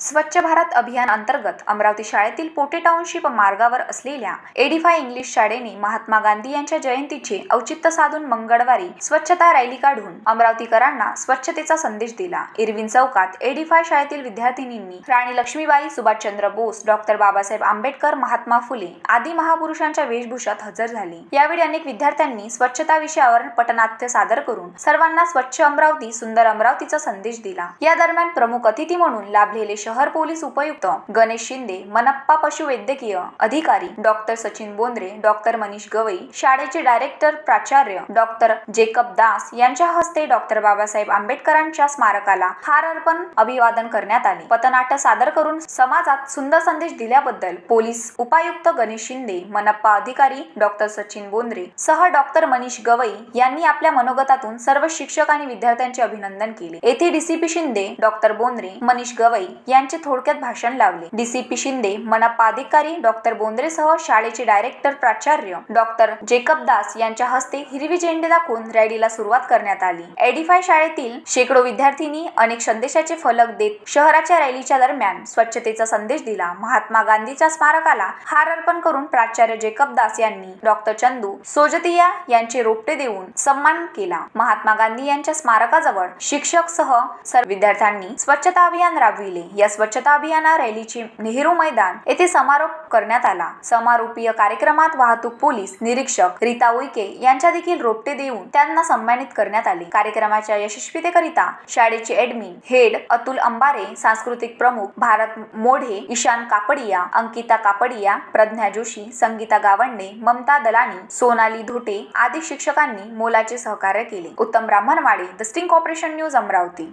स्वच्छ भारत अभियान अंतर्गत अमरावती शाळेतील पोटे टाउनशिप मार्गावर असलेल्या एडिफाय इंग्लिश शाळेने महात्मा गांधी यांच्या जयंतीचे औचित्य साधून मंगळवारी स्वच्छता रॅली काढून अमरावतीकरांना स्वच्छतेचा संदेश दिला. इरविन चौकात एडिफाय शाळेतील विद्यार्थिनींनी राणी लक्ष्मीबाई सुभाषचंद्र बोस डॉक्टर बाबासाहेब आंबेडकर महात्मा फुले आदी महापुरुषांच्या वेशभूषात हजर झाली. यावेळी अनेक विद्यार्थ्यांनी स्वच्छता विषयावर पटनाट्य सादर करून सर्वांना स्वच्छ अमरावती सुंदर अमरावतीचा संदेश दिला. या दरम्यान प्रमुख अतिथी म्हणून लाभलेले शहर पोलीस उपयुक्त गणेश शिंदे मनप्पा पशुवैद्यकीय अधिकारी डॉक्टर सचिन बोंद्रे डॉक्टर मनीष गवई शाळेचे डायरेक्टर प्राचार्य डॉक्टर जेकब दास यांच्या हस्ते डॉक्टर बाबासाहेब आंबेडकरांच्या स्मारकाला हार अर्पण अभिवादन करण्यात आले. पथनाट्य सादर करून समाजात सुंदर संदेश दिल्याबद्दल पोलीस उपायुक्त गणेश शिंदे मनप्पा अधिकारी डॉक्टर सचिन बोंद्रे सह डॉक्टर मनीष गवई यांनी आपल्या मनोगतातून सर्व शिक्षक आणि विद्यार्थ्यांचे अभिनंदन केले. येथे डीसीपी शिंदे डॉक्टर बोंद्रे मनीष गवई यांचे थोडक्यात भाषण लावले. डीसीपी शिंदे मनपाधिकारी डॉक्टर बोंद्रेसह शाळेचे डायरेक्टर प्राचार्य डॉक्टर जेकब दास यांच्या हस्ते हिरवी झेंडे दाखवून रॅलीला सुरुवात करण्यात आली. एडिफाय शाळेतील शेकडो विद्यार्थ्यांनी अनेक संदेशाचे फलक देत शहराच्या रॅलीच्या दरम्यान स्वच्छतेचा संदेश दिला. महात्मा गांधीच्या स्मारकाला हार अर्पण करून प्राचार्य जेकब दास यांनी डॉक्टर चंदू सोजतिया यांचे रोपटे देऊन सन्मान केला. महात्मा गांधी यांच्या स्मारकाजवळ शिक्षक सह सर्व विद्यार्थ्यांनी स्वच्छता अभियान राबविले. या स्वच्छता अभियाना रॅलीचे नेहरू मैदान येथे समारोप करण्यात आला. समारोपीय कार्यक्रमात वाहतूक पोलीस निरीक्षक रीता उईके यांच्या देखील रोपटे देऊन त्यांना सन्मानित करण्यात आले. कार्यक्रमाच्या यशस्वीतेकरिता शाळेचे ऍडमिन हेड अतुल अंबारे सांस्कृतिक प्रमुख भारत मोढे ईशान कापडिया अंकिता कापडिया प्रज्ञा जोशी संगीता गावंडे ममता दलानी सोनाली धोटे आदी शिक्षकांनी मोलाचे सहकार्य केले. Uttam Brahmanwade the sting corporation news Amravati.